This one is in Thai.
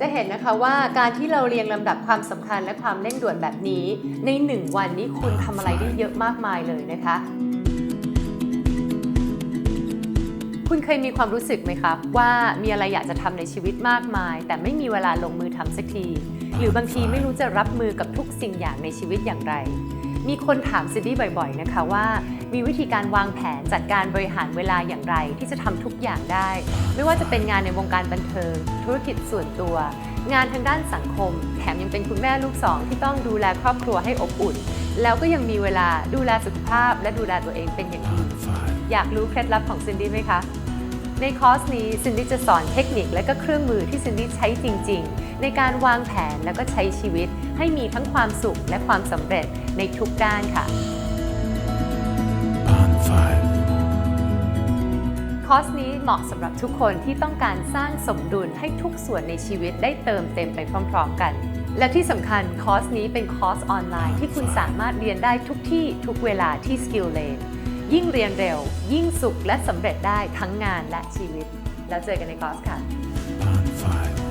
จะเห็นนะคะว่าการที่เราเรียงลำดับความสำคัญและความเร่งด่วนแบบนี้ ในหนึ่งวันนี้คุณทำอะไรได้เยอะมากมายเลยนะคะ คุณเคยมีความรู้สึกไหมครับว่ามีอะไรอยากจะทำในชีวิตมากมาย แต่ไม่มีเวลาลงมือทำสักที หรือบางทีไม่รู้จะรับมือกับทุกสิ่งอย่างในชีวิตอย่างไร มีคนถามซินดี้บ่อยๆนะคะว่า มีวิธีการวางแผนจัดการบริหารเวลาอย่างไร ที่จะทำทุกอย่างได้ ไม่ว่าจะเป็นงานในวงการบันเทิง ธุรกิจส่วนตัว งานทางด้านสังคม แถมยังเป็นคุณแม่ลูกสองที่ต้องดูแลครอบครัวให้อบอุ่น แล้วก็ยังมีเวลาดูแลสุขภาพ และดูแลตัวเองเป็นอย่างดี อยากรู้เคล็ดลับของซินดี้ไหมคะ ในคอร์สนี้ซินดี้จะสอนเทคนิคและก็เครื่องมือที่ซินดี้ใช้จริง ๆ ในการวางแผนแล้วก็ใช้ชีวิต ให้มีทั้งความสุขและความสำเร็จในทุกด้านค่ะ คอร์สนี้เหมาะสำหรับทุกคนที่ต้องการสร้างสมดุลให้ทุกส่วนในชีวิตได้เติมเต็มไปพร้อม ๆ กัน และที่สำคัญคอร์สนี้เป็นคอร์สออนไลน์ที่คุณสามารถเรียนได้ทุกที่ทุกเวลาที่ Skill Lane ยิ่งเรียนเร็ว ยิ่งสุขและสำเร็จได้ทั้งงานและชีวิต แล้วเจอกันในคอร์สค่ะ